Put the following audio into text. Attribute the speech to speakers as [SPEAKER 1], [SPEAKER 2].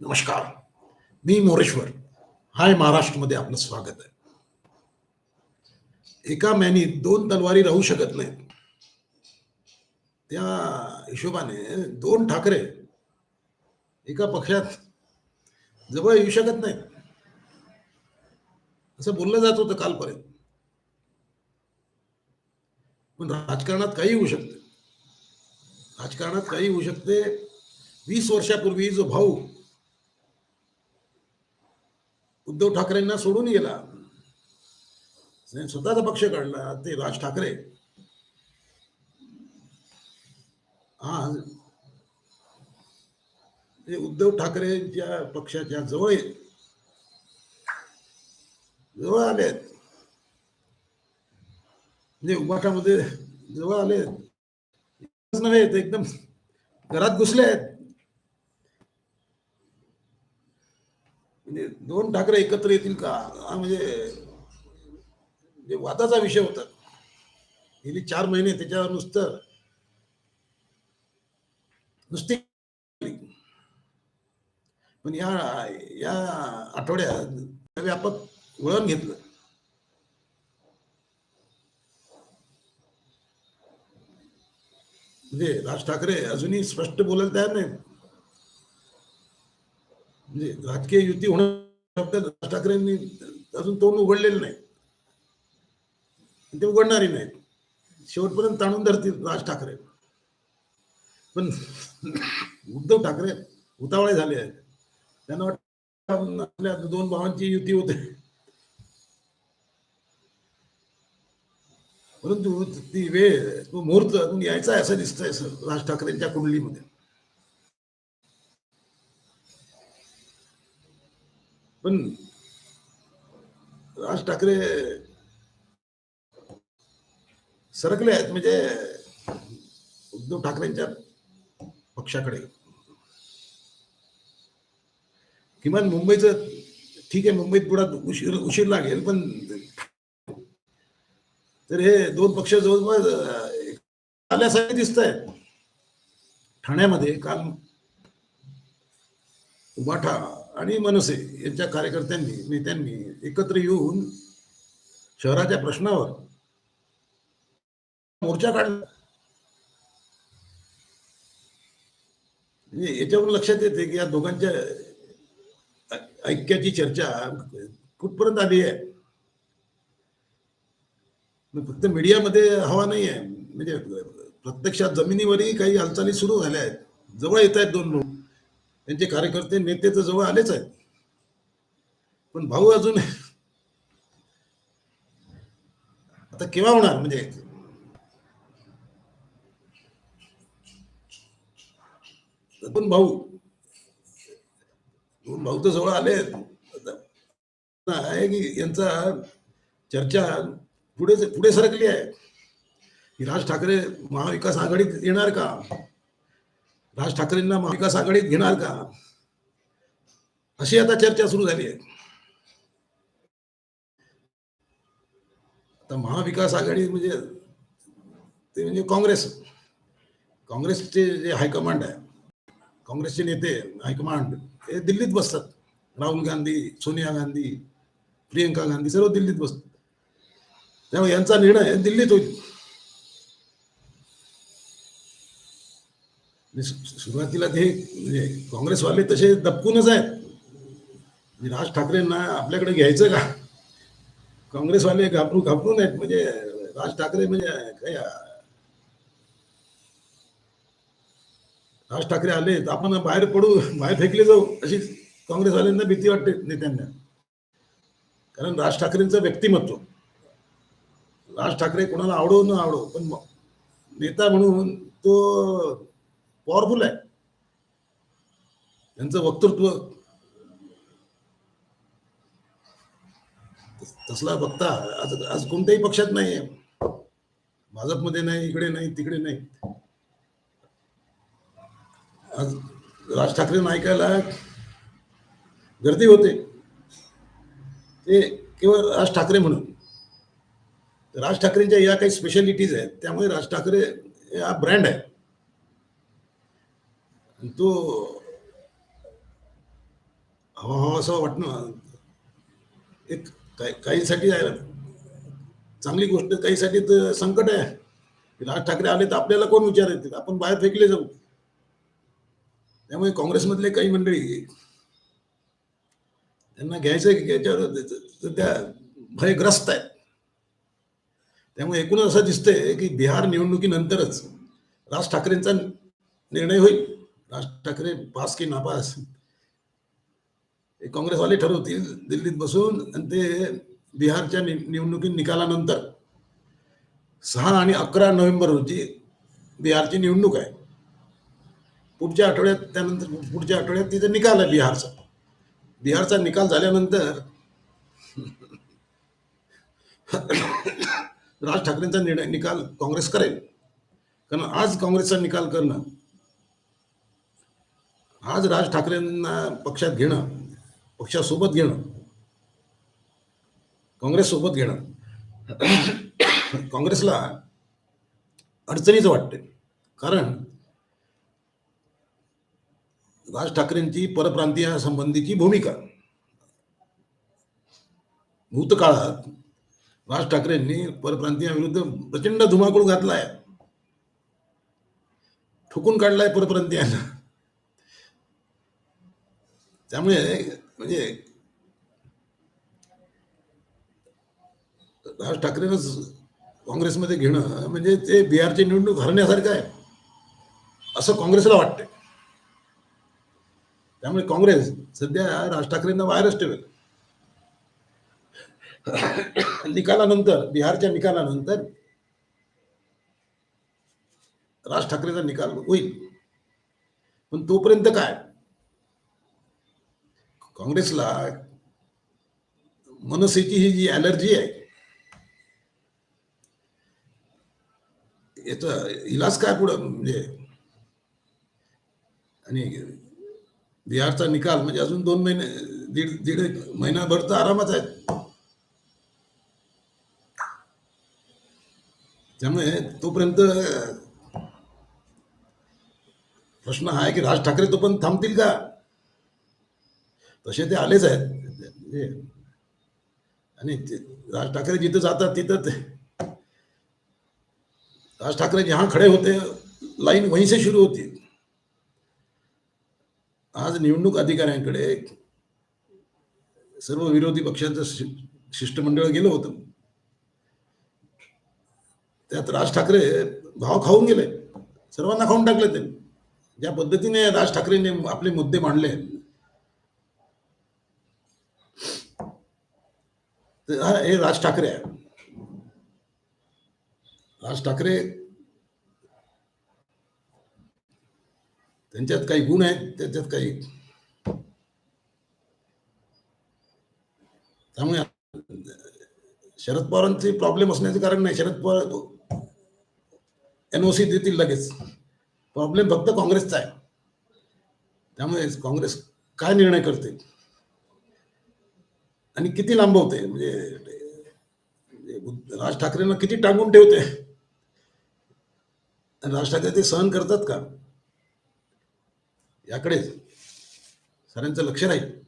[SPEAKER 1] नमस्कार. मी मोरेश्वर. हाय महाराष्ट्रमध्ये आपलं स्वागत आहे. एका मॅनी दोन तलवारी राहू शकत नाहीत. त्या हिशोबाने दोन ठाकरे एका पक्षात जवळ येऊ शकत नाहीत. असं बोललं जात होतं कालपर्यंत. पण राजकारणात काही होऊ शकते. राजकारणात काही होऊ शकते. वीस वर्षापूर्वी जो भाऊ उद्धव ठाकरेंना सोडून गेला. स्वतःचा पक्ष काढला ते राज ठाकरे. आज ते उद्धव ठाकरेंच्या पक्षाच्या जवळ जवळ आलेत म्हणजे उभाटामध्ये जवळ आलेत नव्हे ते एकदम घरात घुसले आहेत म्हणजे दोन ठाकरे एकत्र येतील का? हा म्हणजे वादाचा विषय होता. गेली चार महिने त्याच्यावर नुसतं नुसती पण या या आठवड्यात व्यापक वळण घेतलं. म्हणजे राज ठाकरे अजूनही स्पष्ट बोलायला तयार नाही म्हणजे राजकीय युती होणं शब्द राज ठाकरेंनी अजून तोंड उघडलेलं नाही. ते उघडणारही नाहीत. शेवटपर्यंत ताणून धरतील राज ठाकरे. पण उद्धव ठाकरे उतावळे झाले आहेत. त्यांना वाटतं आपल्या दोन भावांची युती होते. परंतु ती वेळ तो मुहूर्त अजून यायचा आहे असं दिसतंय राज ठाकरेंच्या कुंडलीमध्ये. पण राज ठाकरे सरकले आहेत म्हणजे उद्धव ठाकरेंच्या पक्षाकडे. किमान मुंबईचं ठीक आहे मुंबईत पुढे उशीर उशीर लागेल पण तर हे दोन पक्ष जवळपास आल्यासारखे दिसत आहेत ठाण्यामध्ये काल उबाठा आणि मनसे यांच्या कार्यकर्त्यांनी नेत्यांनी एकत्र येऊन शहराच्या प्रश्नावर मोर्चा काढला. म्हणजे याच्यावरून लक्षात येते की या दोघांच्या ऐक्याची चर्चा कुठपर्यंत आली आहे? फक्त मीडियामध्ये हवा नाही आहे म्हणजे प्रत्यक्षात जमिनीवरही काही हालचाली सुरू झाल्या आहेत. जवळ येत आहेत दोन लोक. त्यांचे कार्यकर्ते नेते तर जवळ आलेच आहेत. पण भाऊ अजून आता केव्हा होणार? म्हणजे दोन भाऊ दोन भाऊ तर जवळ आले आहे की यांचा चर्चा पुढे पुढे सरकली आहे. की राज ठाकरे महाविकास आघाडीत येणार का? राज ठाकरेंना महाविकास आघाडीत घेणार का? अशी आता चर्चा सुरू झाली आहे. आता महाविकास आघाडी म्हणजे ते म्हणजे काँग्रेस. काँग्रेसचे जे हायकमांड आहे काँग्रेसचे नेते हायकमांड हे दिल्लीत बसतात. राहुल गांधी सोनिया गांधी प्रियंका गांधी सर्व दिल्लीत बसतात. त्यामुळे यांचा निर्णय दिल्लीत होईल म्हणजे सु- सुरुवातीला ते म्हणजे काँग्रेसवाले तसे दबकूनच आहेत. म्हणजे राज ठाकरेंना आपल्याकडे घ्यायचं का? काँग्रेसवाले घाबरू घाबरून आहेत. म्हणजे राज ठाकरे म्हणजे काय? राज ठाकरे आले तर आपण बाहेर पडू बाहेर फेकले जाऊ अशी काँग्रेसवाल्यांना भीती वाटते नेत्यांना. कारण राज ठाकरेंचं व्यक्तिमत्व. राज ठाकरे कोणाला आवडो न आवडो पण नेता म्हणून तो पॉवरफुल आहे. त्यांचं वक्तृत्व तसला बघता आज आज कोणत्याही पक्षात नाही आहे भाजपमध्ये नाही इकडे नाही तिकडे नाही. आज राज ठाकरे ऐकायला गर्दी होते. ते केवळ राज ठाकरे म्हणून. राज ठाकरेंच्या या काही स्पेशालिटीज आहेत त्यामुळे राज ठाकरे हा ब्रँड आहे तो हवा हवा असं वाटणं एक काही काहींसाठी आहे चांगली गोष्ट काहीसाठी तर संकट आहे. राज ठाकरे आले तर आपल्याला कोण विचारायचे आपण बाहेर फेकले जाऊ. त्यामुळे काँग्रेसमधले काही मंडळी त्यांना घ्यायचं की घ्यायच्यावर तर त्या भयग्रस्त आहेत. त्यामुळे एकूणच असं दिसतंय की बिहार निवडणुकीनंतरच राज ठाकरेंचा निर्णय होईल. राज ठाकरे पास की नापास. हे काँग्रेसवाले ठरवतील दिल्लीत बसून आणि ते बिहारच्या नि- निवडणुकी निकालानंतर सहा आणि अकरा नोव्हेंबर रोजी बिहारची निवडणूक आहे. पुढच्या आठवड्यात त्यानंतर पुढच्या आठवड्यात तिथे निकाल आहे बिहारचा. बिहारचा निकाल झाल्यानंतर राज ठाकरेंचा निर्णय निकाल काँग्रेस करेल. कारण आज काँग्रेसचा निकाल करणं आज राज ठाकरेंना पक्षात घेणं पक्षासोबत घेणं काँग्रेस सोबत घेणं काँग्रेसला अडचणीचं वाटते कारण राज ठाकरेंची परप्रांतीय संबंधीची भूमिका. भूतकाळात राज ठाकरेंनी परप्रांतीयाविरुद्ध प्रचंड धुमाकूळ घातलाय. ठोकून काढलाय परप्रांतीयांना. त्यामुळे म्हणजे राज ठाकरेंच काँग्रेसमध्ये घेणं म्हणजे ते बिहारची निवडणूक हरण्यासारखं आहे. असं काँग्रेसला वाटतंय. त्यामुळे काँग्रेस सध्या राज ठाकरेंना बाहेरच ठेवेल. निकालानंतर बिहारच्या निकालानंतर राज ठाकरेचा निकाल होईल. पण तोपर्यंत काय? काँग्रेसला मनसेची ही जी ॲलर्जी आहे याचा इलाज काय पुढं? म्हणजे आणि बिहारचा निकाल म्हणजे अजून दोन महिने दीड दीड महिनाभर तर आरामात आहेत. त्यामुळे तोपर्यंत प्रश्न हा आहे की राज ठाकरे तो पण थांबतील का? तसे ते आलेच आहेत. आणि राज ठाकरे जिथं जातात तिथं ते राज ठाकरे जहां खडे होते लाईन वहीं से सुरू होती. आज निवडणूक अधिकाऱ्यांकडे सर्व विरोधी पक्षांचं शि- शिष्टमंडळ गेलं होतं. त्यात राज ठाकरे भाव खाऊन गेले. सर्वांना खाऊन टाकले ते. ज्या पद्धतीने राज ठाकरेंनी आपले मुद्दे मांडले तर हे राज ठाकरे आहे. राज ठाकरे त्यांच्यात काही गुण आहेत त्याच्यात काही त्यामुळे शरद पवारांचे प्रॉब्लेम असण्याचे कारण नाही. शरद पवार एनओसी देतील लगेच. प्रॉब्लेम फक्त काँग्रेसचा आहे. त्यामुळे काँग्रेस काय निर्णय करते? आणि किती लांबवते? म्हणजे, म्हणजे म्हणजे राज ठाकरेंना किती टांगून ठेवते? आणि राज ठाकरे ते सहन करतात का? याकडे साऱ्यांचं लक्ष राहील